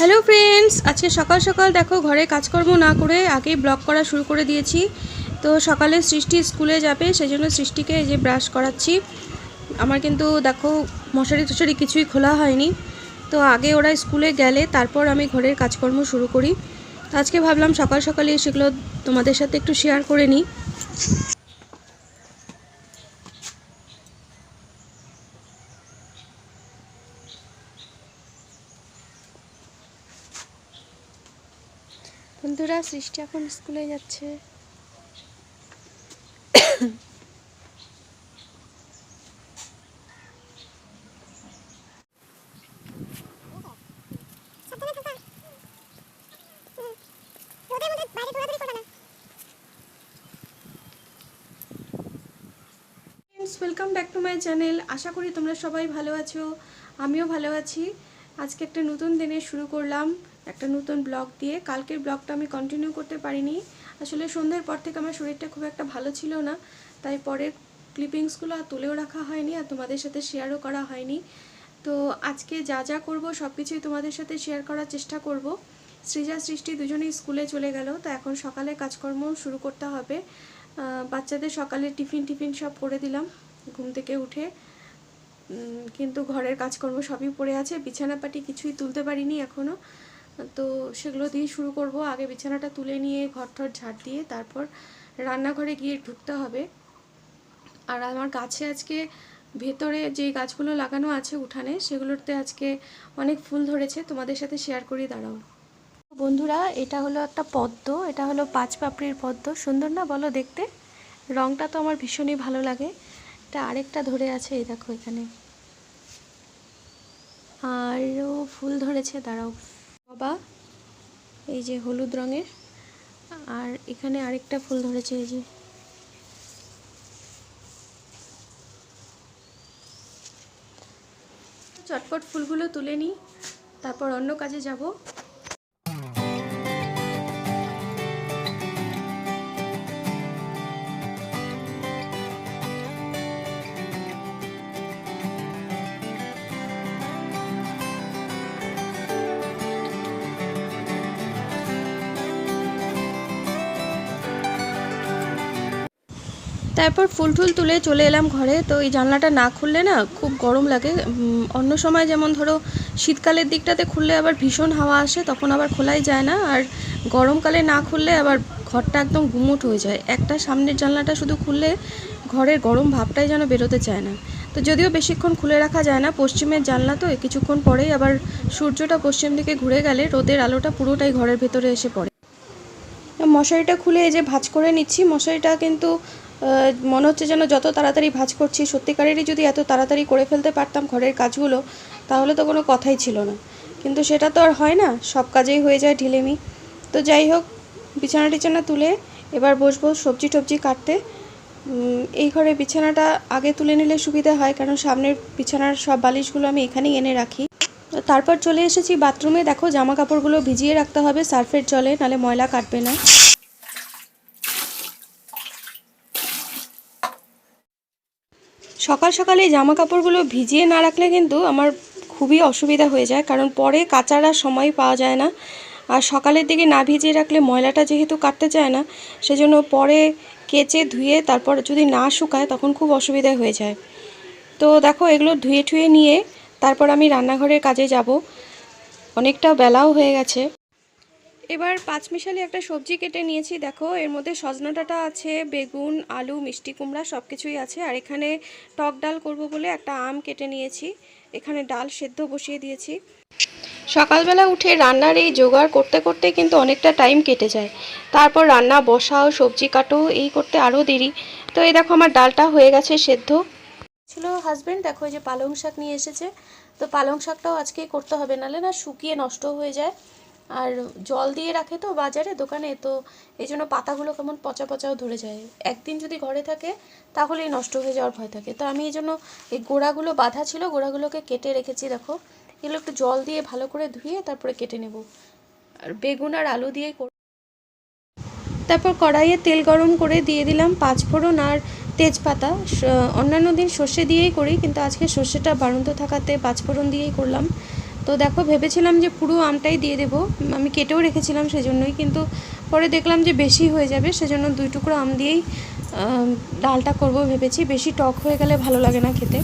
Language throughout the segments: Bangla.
হ্যালো ফ্রেন্ডস আজকে সকাল সকাল দেখো ঘরে কাজকর্ম না করে আগেই ব্লগ করা শুরু করে দিয়েছি। তো সকালে সৃষ্টি স্কুলে যাবে সেই জন্য সৃষ্টিকে এই যে ব্রাশ করাচ্ছি। আমার কিন্তু দেখো মশারি টশারি কিছুই খোলা হয়নি। তো আগে ওরা স্কুলে গেলে, তারপর আমি ঘরের কাজকর্ম শুরু করি। আজকে ভাবলাম সকাল সকালে সেগুলো তোমাদের সাথে একটু শেয়ার করে নিই। বন্ধুরা, সৃষ্টি এখন স্কুলে যাচ্ছে। Welcome back to my channel আশা করি তোমরা সবাই ভালো আছো, আমিও ভালো আছি। আজকে একটা নতুন দিনে শুরু করলাম। একটা নতুন ব্লগ দিয়ে। কালকের ব্লগটা আমি কন্টিনিউ করতে পারিনি। আসলে সন্ধ্যের পর থেকে আমার শরীরটা খুব একটা ভালো ছিল না। তাই পরের ক্লিপিংসগুলো আর তুলেও রাখা হয়নি আর তোমাদের সাথে শেয়ারও করা হয়নি। তো আজকে যা যা করব সব কিছুই তোমাদের সাথে শেয়ার করার চেষ্টা করব। সৃজা, সৃষ্টি দুজনেই স্কুলে চলে গেল, তো এখন সকালে কাজকর্ম শুরু করতে হবে। বাচ্চাদের সকালে টিফিন টিফিন সব করে দিলাম ঘুম থেকে উঠে। কিন্তু ঘরের কাজকর্ম সবই পড়ে আছে। বিছানাপাটি কিছুই তুলতে পারিনি এখনও তো সেগুলো দিয়ে শুরু করব। আগে বিছানাটা তুলে নিয়ে ঘর ঠর ঝাড় দিয়ে তারপর রান্নাঘরে গিয়ে ঢুকতে হবে। আর আমার গাছে আজকে ভেতরে যে গাছগুলো লাগানো আছে উঠানে, সেগুলোতে আজকে অনেক ফুল ধরেছে। তোমাদের সাথে শেয়ার করি, দাঁড়াও। বন্ধুরা, এটা হলো একটা পদ্ম, এটা হলো পাঁচ পাপড়ির পদ্ম। সুন্দর না বলো দেখতে? রংটা তো আমার ভীষণই ভালো লাগে। এটা আরেকটা ধরে আছে, এই দেখো এখানে। আরও ফুল ধরেছে, দাঁড়াও। বাবা, এই যে হলুদ রঙের, আর এখানে আরেকটা ফুল ধরেছে, এই যে। চটপট ফুলগুলো তুলে নিই, তারপর অন্য কাজে যাব। তারপর ফুল টুল তুলে চলে এলাম ঘরে। তো এই জানলাটা না খুললে না খুব গরম লাগে। অন্য সময় যেমন ধরো শীতকালের দিকটাতে খুললে আবার ভীষণ হাওয়া আসে, তখন আবার খোলাই যায় না। আর গরমকালে না খুললে আবার ঘরটা একদম গুমোট হয়ে যায়। একটা সামনের জানলাটা শুধু খুললে ঘরের গরম ভাবটাই যেন বেরোতে চায় না। তো যদিও বেশিক্ষণ খুলে রাখা যায় না, পশ্চিমের জানলা তো কিছুক্ষণ পরেই আবার সূর্যটা পশ্চিম দিকে ঘুরে গেলে রোদের আলোটা পুরোটাই ঘরের ভেতরে এসে পড়ে। মশারিটা খুলে এই যে ভাঁজ করে নিচ্ছি। মশারিটা কিন্তু মনে হচ্ছে যেন যত তাড়াতাড়ি ভাঁজ করছি, সত্যিকারেরই যদি এত তাড়াতাড়ি করে ফেলতে পারতাম ঘরের কাজগুলো, তাহলে তো কোনো কথাই ছিল না। কিন্তু সেটা তো আর হয় না, সব কাজেই হয়ে যায় ঢিলেমি। তো যাই হোক, বিছানা টিছানা তুলে এবার বসবো সবজি টবজি কাটতে। এই ঘরে বিছানাটা আগে তুলে নিলে সুবিধা হয় কারণ সামনের বিছানার সব বালিশগুলো আমি এখানেই এনে রাখি। তারপর চলে এসেছি বাথরুমে। দেখো, জামা কাপড়গুলো ভিজিয়ে রাখতে হবে সার্ফের জলে, নালে ময়লা কাটবে না। সকাল সকালে জামা কাপড়গুলো ভিজিয়ে না রাখলে কিন্তু আমার খুবই অসুবিধা হয়ে যায়, কারণ পরে কাচার আর সময় পাওয়া যায় না। আর সকালের দিকে না ভিজিয়ে রাখলে ময়লাটা যেহেতু কাটতে চায় না, সেজন্য পরে কেচে ধুয়ে তারপর যদি না শুকায় তখন খুব অসুবিধা হয়ে যায়। তো দেখো এগুলো ধুয়ে ঠুয়ে নিয়ে তারপর আমি রান্নাঘরের কাজে যাব। অনেকটা বেলাও হয়ে গেছে। এবার পাঁচমিশালি একটা সবজি কেটে নিয়েছি, দেখো। এর মধ্যে সজনা ডাঁটা আছে, বেগুন, আলু, মিষ্টি কুমড়া সব কিছুই আছে। আর এখানে টক ডাল করব বলে একটা আম কেটে নিয়েছি। এখানে ডাল সেদ্ধ বসিয়ে দিয়েছি। সকালবেলা উঠে রান্নার এই জোগাড় করতে করতে কিন্তু অনেকটা টাইম কেটে যায়। তারপর রান্না, বসাও, সবজি কাটো, এই করতে আরও দেরি। তো এই দেখো আমার ডালটা হয়ে গেছে সেদ্ধ। ছিল হাজবেন্ড, দেখো যে পালং শাক নিয়ে এসেছে। তো পালং শাকটাও আজকে করতে হবে নাহলে না শুকিয়ে নষ্ট হয়ে যায়। আর জল দিয়ে রাখে তো বাজারে, দোকানে, তো এই জন্য পাতাগুলো কেমন পচা পচাও ধরে যায়। একদিন যদি ঘরে থাকে, তাহলেই নষ্ট হয়ে যাওয়ার ভয় থাকে। তো আমি এই জন্য এই গোড়াগুলো বাঁধা ছিল, গোড়াগুলোকে কেটে রেখেছি, দেখো। এগুলো একটু জল দিয়ে ভালো করে ধুয়ে তারপরে কেটে নেব। আর বেগুন আর আলু দিয়েই তারপর কড়াইয়ে তেল গরম করে দিয়ে দিলাম পাঁচফোড়ন আর তেজপাতা। অন্যান্য দিন সর্ষে দিয়েই করি, কিন্তু আজকে সর্ষেটা বাড়ন্ত থাকাতে পাঁচফোড়ন দিয়েই করলাম। তো দেখো, ভেবেছিলাম যে পুরো আমটাই দিয়ে দেবো। আমি কেটেও রেখেছিলাম সেজন্যই, কিন্তু পরে দেখলাম যে বেশি হয়ে যাবে, সেজন্য দুই টুকরো আম দিয়েই ডালটা করব ভেবেছি। বেশি টক হয়ে গেলে ভালো লাগে না খেতে।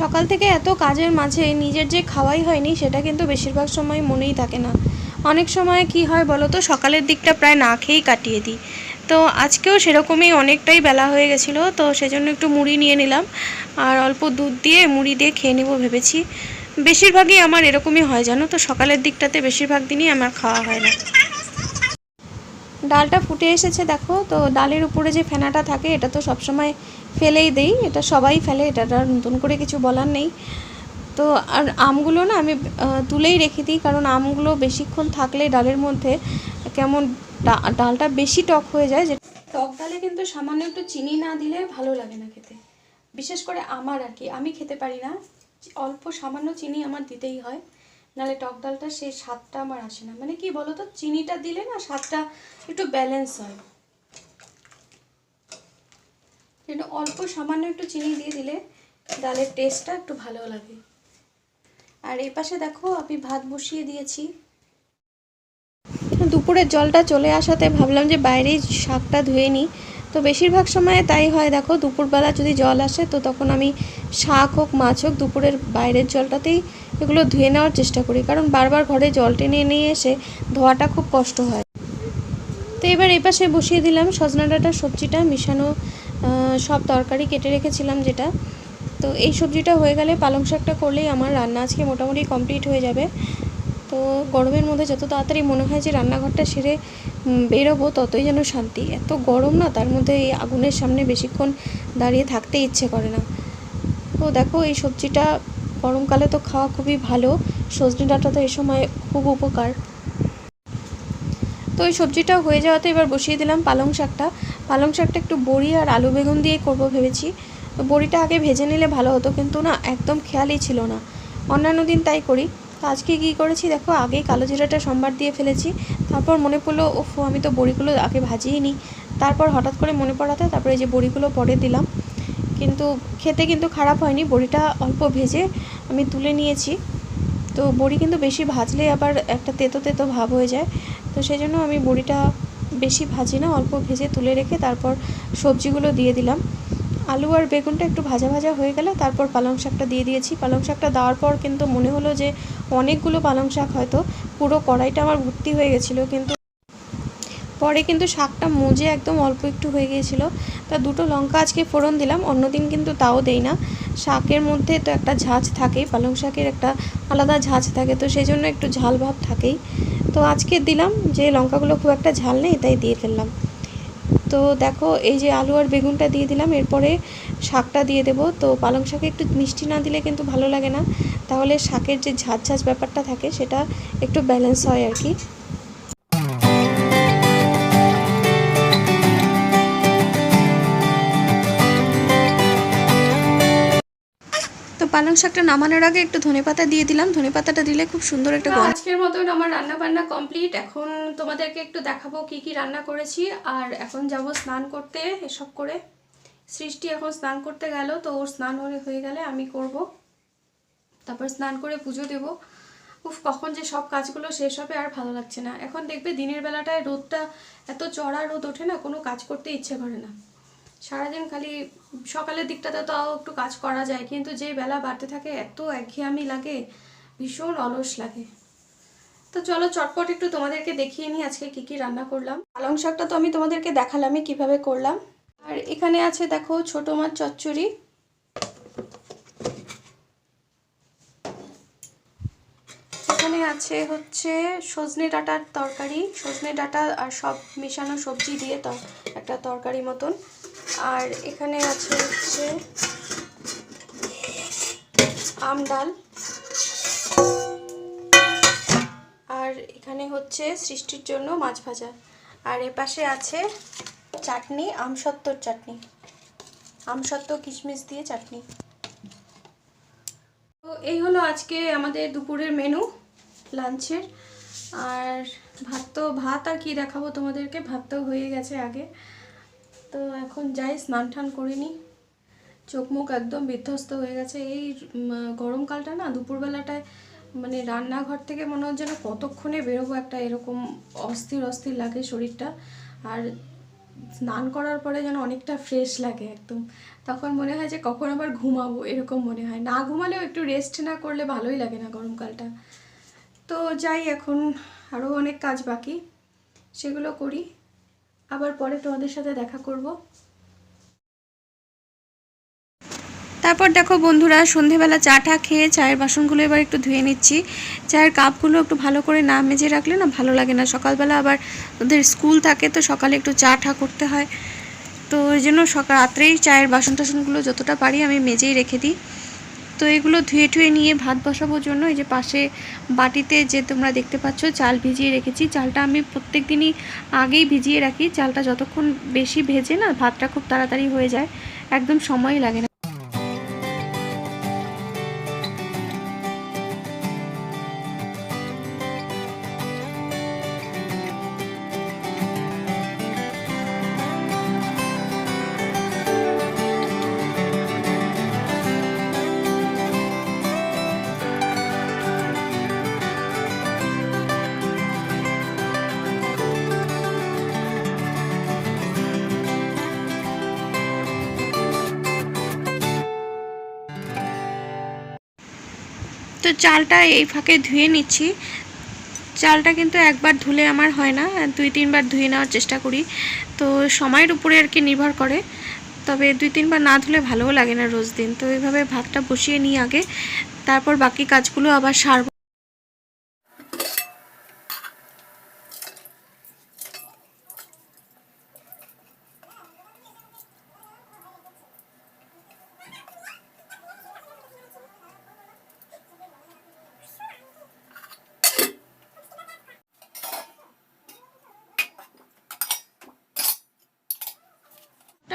সকাল থেকে এত কাজের মাঝে নিজের যে খাওয়াই হয়নি, সেটা কিন্তু বেশিরভাগ সময় মনেই থাকে না। অনেক সময় কি হয় বলো তো, সকালের দিকটা প্রায় না খেয়েই কাটিয়ে দিই। তো আজকেও সেরকমই অনেকটাই বেলা হয়ে গেছিল, তো সেজন্য একটু মুড়ি নিয়ে নিলাম। আর অল্প দুধ দিয়ে মুড়ি দিয়ে খেয়ে নেব ভেবেছি। বেশিরভাগই আমার এরকমই হয়, জানো তো? সকালের দিকটাতে বেশিরভাগ দিনই আমার খাওয়া হয় না। ডালটা ফুটে এসেছে দেখো, তো ডালের উপরে যে ফেনাটা থাকে, এটা তো সবসময় ফেলেই দেই, এটা সবাই ফেলে, এটা আর নতুন করে কিছু বলার নেই। তো আর আমগুলো না আমি তুলেই রেখে দিই, কারণ আমগুলো বেশিক্ষণ থাকলে ডালের মধ্যে কেমন ডালটা বেশি টক হয়ে যায় যে টক ডালে কিন্তু সামান্য একটু চিনি না দিলে ভালো লাগে না খেতে। বিশেষ করে আমার আর কি, আমি খেতে পারি না। অল্প সামান্য চিনি আমার দিতেই হয়, নাহলে টক ডালটা সেই স্বাদটা আমার আসে না। মানে কি বলো তো চিনিটা দিলে না স্বাদটা একটু ব্যালেন্স হয়। কিন্তু অল্প সামান্য একটু চিনি দিয়ে দিলে ডালের টেস্টটা একটু ভালো লাগে। আর এই পাশে দেখো আমি ভাত বসিয়ে দিয়েছি। দুপুরের জলটা চলে আসাতে ভাবলাম যে বাইরেই শাকটা ধুয়ে নিই। তো বেশিরভাগ সময় তাই হয়, দেখো দুপুরবেলা যদি জল আসে তো তখন আমি শাক হোক, মাছ হোক দুপুরের বাইরের জলটাতেই এগুলো ধুয়ে নেওয়ার চেষ্টা করি। কারণ বারবার ঘরে জল টেনে নিয়ে এসে ধোয়াটা খুব কষ্ট হয়। তো এবার এই পাশে বসিয়ে দিলাম সজনা ডাঁটা সবজিটা, মিশানো সব তরকারি কেটে রেখেছিলাম যেটা। তো এই সবজিটা হয়ে গেলে পালং শাকটা করলেই আমার রান্না আজকে মোটামুটি কমপ্লিট হয়ে যাবে। তো গরমের মধ্যে যত তাড়াতাড়ি মনে হয় যে রান্নাঘরটা সেরে বেরোবো, ততই যেন শান্তি। এত গরম না, তার মধ্যে এই আগুনের সামনে বেশিক্ষণ দাঁড়িয়ে থাকতে ইচ্ছে করে না। তো দেখো, এই সবজিটা গরমকালে তো খাওয়া খুবই ভালো। সজনে ডাঁটা তো এ সময় খুব উপকার। তো ওই সবজিটা হয়ে যাওয়াতে এবার বসিয়ে দিলাম পালং শাকটা। পালং শাকটা একটু বড়ি আর আলু বেগুন দিয়ে করব ভেবেছি। তো বড়িটা আগে ভেজে নিলে ভালো হতো, কিন্তু না, একদম খেয়ালই ছিল না। অন্যান্য দিন তাই করি। তো আজকে কী করেছি দেখো, আগেই কালো জিরাটা সম্বার দিয়ে ফেলেছি। তারপর মনে পড়ল, ওফ, আমি তো বড়িগুলো আগে ভাজিয়ে নিই তারপর হঠাৎ করে মনে পড়াতে তারপরে যে বড়িগুলো পরে দিলাম। কিন্তু খেতে কিন্তু খারাপ হয়নি, বড়িটা অল্প ভেজে আমি তুলে নিয়েছি। তো বড়ি কিন্তু বেশি ভাজলে আবার একটা তেতো তেতো ভাব হয়ে যায়। তো সেই জন্য আমি বড়িটা বেশি ভাজি না, অল্প ভেজে তুলে রেখে তারপর সবজিগুলো দিয়ে দিলাম। আলু আর বেগুনটা একটু ভাজা ভাজা হয়ে গেলে তারপর পালং শাকটা দিয়ে দিয়েছি। পালং শাকটা দেওয়ার পর কিন্তু মনে হলো যে অনেকগুলো পালং শাক হয়তো পুরো কড়াইটা আমার ভর্তি হয়ে গেছিল, কিন্তু পরে কিন্তু শাকটা মজে একদম অল্প একটু হয়ে গিয়েছিল। তা দুটো লঙ্কা আজকে ফোড়ন দিলাম, অন্যদিন কিন্তু তাও দেই না। শাকের মধ্যে তো একটা ঝাঁঝ থাকেই, পালং শাকের একটা আলাদা ঝাঁঝ থাকে, তো সেই জন্য একটু ঝাল ভাব থাকেই। তো আজকে দিলাম, যে লঙ্কাগুলো খুব একটা ঝাল নেই তাই দিয়ে ফেললাম। তো দেখো, এই যে আলু আর বেগুনটা দিয়ে দিলাম, এরপরে শাকটা দিয়ে দেবো। তো পালং শাকে একটু মিষ্টি না দিলে কিন্তু ভালো লাগে না। তাহলে শাকের যে ঝাঁঝ ঝাঁঝ ব্যাপারটা থাকে, সেটা একটু ব্যালেন্স হয় আর কি। পালং শাকটা নামানোর আগে একটু ধনেপাতা দিয়ে দিলাম। ধনেপাতাটা দিলে খুব সুন্দর একটা গন্ধ আজকের মতন আমার রান্না বান্না কমপ্লিট। এখন তোমাদেরকে একটু দেখাবো কি কি রান্না করেছি। আর এখন যাব স্নান করতে এসব করে। সৃষ্টি এখন স্নান করতে গেল তো ওর স্নান হয়ে হয়ে গেলে আমি করব। তারপর স্নান করে পুজো দেব। উফ কখন যে সব কাজগুলো শেষ হবে আর ভালো লাগছে না। এখন দেখবে দিনের বেলাটায় রোদটা এত চড়া রোদ ওঠে না কোনো কাজ করতে ইচ্ছে করে না। সারাদিন খালি সকালের দিকটাতে তাও একটু কাজ করা যায়, কিন্তু যে বেলা বাড়তে থাকে এত একঘেয়ামি লাগে, ভীষণ অলস লাগে। তো চলো চটপট একটু তোমাদেরকে দেখিয়ে নিই আজকে কি কি রান্না করলাম। পালং শাকটা তো আমি তোমাদেরকে দেখালামই কীভাবে করলাম। আর এখানে আছে দেখো ছোট মাছ চচ্চড়ি। এখানে আছে হচ্ছে সজনে ডাঁটার তরকারি। সজনে ডাঁটা আর সব মেশানো সবজি দিয়ে একটা তরকারি মতন। আর এখানে আছে হচ্ছে আম ডাল। আর এখানে হচ্ছে সৃষ্টির জন্য মাছ ভাজা। আর এ পাশে আছে চাটনি, আমসত্ত্বর চাটনি। আমসত্ত্ব, কিশমিশ দিয়ে চাটনি। তো এই হলো আজকে আমাদের দুপুরের মেনু লাঞ্চের আর ভাত তো, ভাত আর কি দেখাবো তোমাদেরকে? ভাত তো হয়ে গেছে আগে। তো এখন যাই, স্নান টান করে নিই। চোখ মুখ একদম বিধ্বস্ত হয়ে গেছে। এই গরমকালটা না, দুপুরবেলাটায় মানে রান্নাঘর থেকে মনে হচ্ছে যেন কতক্ষণে বেরোবো একটা এরকম অস্থির অস্থির লাগে শরীরটা। আর স্নান করার পরে যেন অনেকটা ফ্রেশ লাগে একদম। তখন মনে হয় যে কখন আবার ঘুমাবো, এরকম মনে হয়। না ঘুমালেও একটু রেস্ট না করলে ভালোই লাগে না গরমকালটা। তো যাই, এখন আরও অনেক কাজ বাকি। সেগুলো করি। আবার পরে তোমাদের সাথে দেখা করব। তারপর দেখো বন্ধুরা, সন্ধেবেলা চা টা খেয়ে চায়ের বাসনগুলো এবার একটু ধুয়ে নিচ্ছি। চায়ের কাপগুলো একটু ভালো করে না মেজে রাখলে না ভালো লাগে না। সকালবেলা আবার ওদের স্কুল থাকে তো সকালে একটু চা ঠা করতে হয়। তো ওই জন্য সকাল রাত্রেই চায়ের বাসন টাসনগুলো যতটা পারি আমি মেজেই রেখে দিই। তো এগুলো ধুয়ে ঠুয়ে নিয়ে ভাত বসাবোর জন্য। এই যে পাশে বাটিতে যে তোমরা দেখতে পাচ্ছ, চাল ভিজিয়ে রেখেছি। চালটা আমি প্রত্যেক দিনই আগেই ভিজিয়ে রাখি। চালটা যতক্ষণ বেশি ভেজে না, ভাতটা খুব তাড়াতাড়ি হয়ে যায়। একদম সময় লাগে না। তো চালটা এই ফাঁকে ধুয়ে নিচ্ছি। চালটা কিন্তু একবার ধুলে আমার হয় না, দুই তিনবার ধুয়ে নেওয়ার চেষ্টা করি। তো সময়ের উপরে আর কি নির্ভর করে, তবে দুই তিনবার না ধুলে ভালোও লাগে না রোজ দিন। তো এইভাবে ভাতটা বসিয়ে নিই আগে, তারপর বাকি কাজগুলো আবার সারব।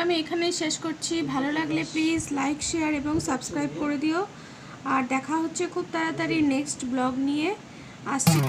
আমি এখানে শেষ করছি। ভালো লাগলে প্লিজ লাইক শেয়ার এবং সাবস্ক্রাইব করে দিও। আর দেখা হচ্ছে খুব তাড়াতাড়ি নেক্সট ব্লগ নিয়ে। আসছি।